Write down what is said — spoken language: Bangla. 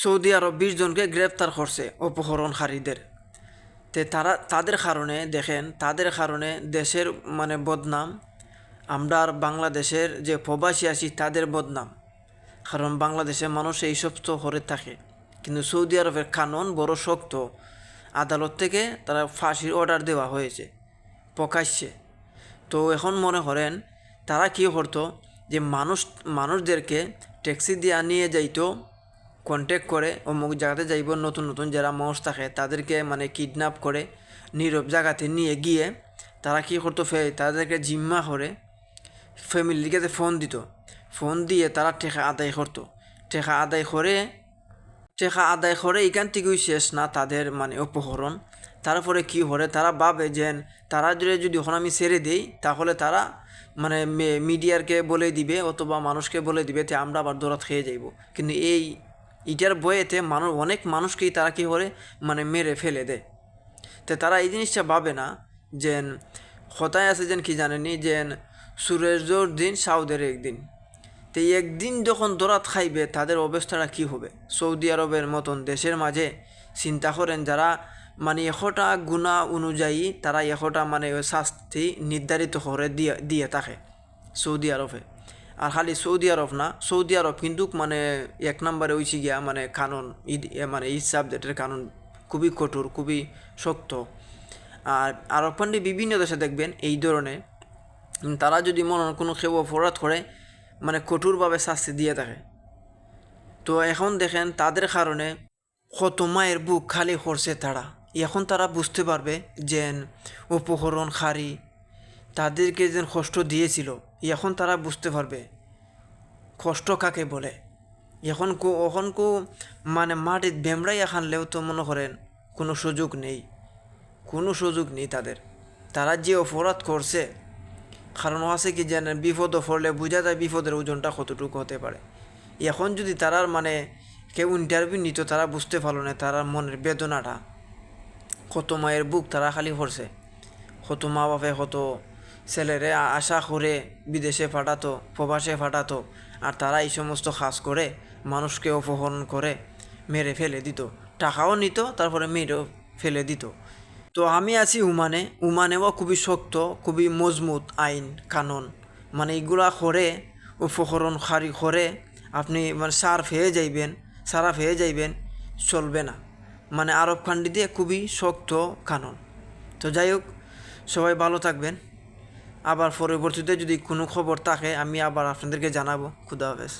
সৌদি আরব বিশ জনকে গ্রেপ্তার করছে অপহরণকারীদের। তে তারা, তাদের কারণে দেখেন, তাদের কারণে দেশের মানে বদনাম, আমরা আর বাংলাদেশের যে প্রবাসী আছি তাদের বদনাম। কারণ বাংলাদেশের মানুষ এইসব তো হরে থাকে। কিন্তু সৌদি আরবের কানুন বড় শক্ত। আদালত থেকে তারা ফাঁসির অর্ডার দেওয়া হয়েছে, প্রকাশ্যে। তো এখন মনে করেন, তারা কী করতো যে মানুষ, মানুষদেরকে ট্যাক্সি দিয়ে নিয়ে যাইতো কন্ট্যাক্ট করে অমুক জায়গাতে যাইব, নতুন নতুন যারা মানুষ থাকে তাদেরকে মানে কিডন্যাপ করে, নীরব জায়গাতে নিয়ে গিয়ে তারা কী করতো, ফে তাদেরকে জিম্মা করে ফ্যামিলিকে ফোন দিত। ফোন দিয়ে তারা টেকা আদায় করতো। টেকা আদায় করে টেকা আদায় করে এখান থেকেই শেষ না তাদের মানে অপহরণ। তারপরে কি করে তারা ভাবে যে তারা যদি এখন আমি ছেড়ে দিই, তাহলে তারা মানে মিডিয়ারকে বলে দিবে অথবা মানুষকে বলে দিবে যে আমরা আবার দৌড়াত খেয়ে যাইব। কিন্তু এই ইটার বইয়েতে মানুষ অনেক মানুষকেই তারা কী করে মানে মেরে ফেলে দেয়। তো তারা এই জিনিসটা ভাবে না যে, হতায় আছে যেন কি জানেনি, যে সূর্যর দিন, সাউদের একদিন। তো একদিন যখন দরাত খাইবে, তাদের অবস্থাটা কি হবে? সৌদি আরবের মতন দেশের মাঝে চিন্তা করেন যারা মানে এশোটা গুণা অনুযায়ী তারা এশোটা মানে শাস্তি নির্ধারিত করে দিয়ে দিয়ে থাকে সৌদি আরবে। আর খালি সৌদি আরব না, সৌদি আরব কিন্তু মানে এক নম্বরে হয়েছে গিয়া মানে কানুন, ঈদ মানে ঈদ সাবজেক্টের কানুন খুবই কঠোর, খুবই শক্ত। আর আরব কান্ট্রি বিভিন্ন দেশে দেখবেন এই ধরনের তারা যদি মনে কোনো কেউ অপরাধ করে মানে কঠোরভাবে শাস্তি দিয়ে থাকে। তো এখন দেখেন তাদের কারণে কত মায়ের বুক খালি করছে তারা। এখন তারা বুঝতে পারবে যে অপহরণ খারি তাদেরকে যে কষ্ট দিয়েছিল। এখন তারা বুঝতে পারবে। কষ্ট কাকে বলে? এখন কো এখন কো মানে মাটির বেমড়াই খানলেও তো মনে করেন, কোনো সুযোগ নেই। কোনো সুযোগ নেই তাদের। তারা যে অপরাধ করছে, কারণ আছে কি যেন বিপদ পড়লে বোঝা যায় বিপদের ওজনটা কতটুকু হতে পারে। এখন যদি তারার মানে কেউ ইন্টারভিউ নিত, তারা বুঝতে পারল না তারার মনের বেদনাটা। কত মায়ের বুক তারা খালি করছে কত মা বাপে কত ছেলেরে আশা করে বিদেশে পাঠাতো, প্রবাসে পাঠাতো, আর তারা এই সমস্ত কাজ করে মানুষকে অপহরণ করে মেরে ফেলে দিত। টাকাও নিত, তারপরে মেরেও ফেলে দিত। তো আমি আছি উমানে। উমানেও খুবই শক্ত, খুবই মজবুত আইন, কানুন। মানে এগুলা করে উপকরণ খারি করে আপনি মানে সার হয়ে যাইবেন সারাফ হয়ে যাইবেন, চলবে না। মানে আরব দিয়ে খুবই শক্ত কানুন। তো যাই হোক, সবাই ভালো থাকবেন। আবার পরবর্তীতে যদি কোনো খবর থাকে আমি আবার আপনাদেরকে জানাব। খুদা হাফেজ।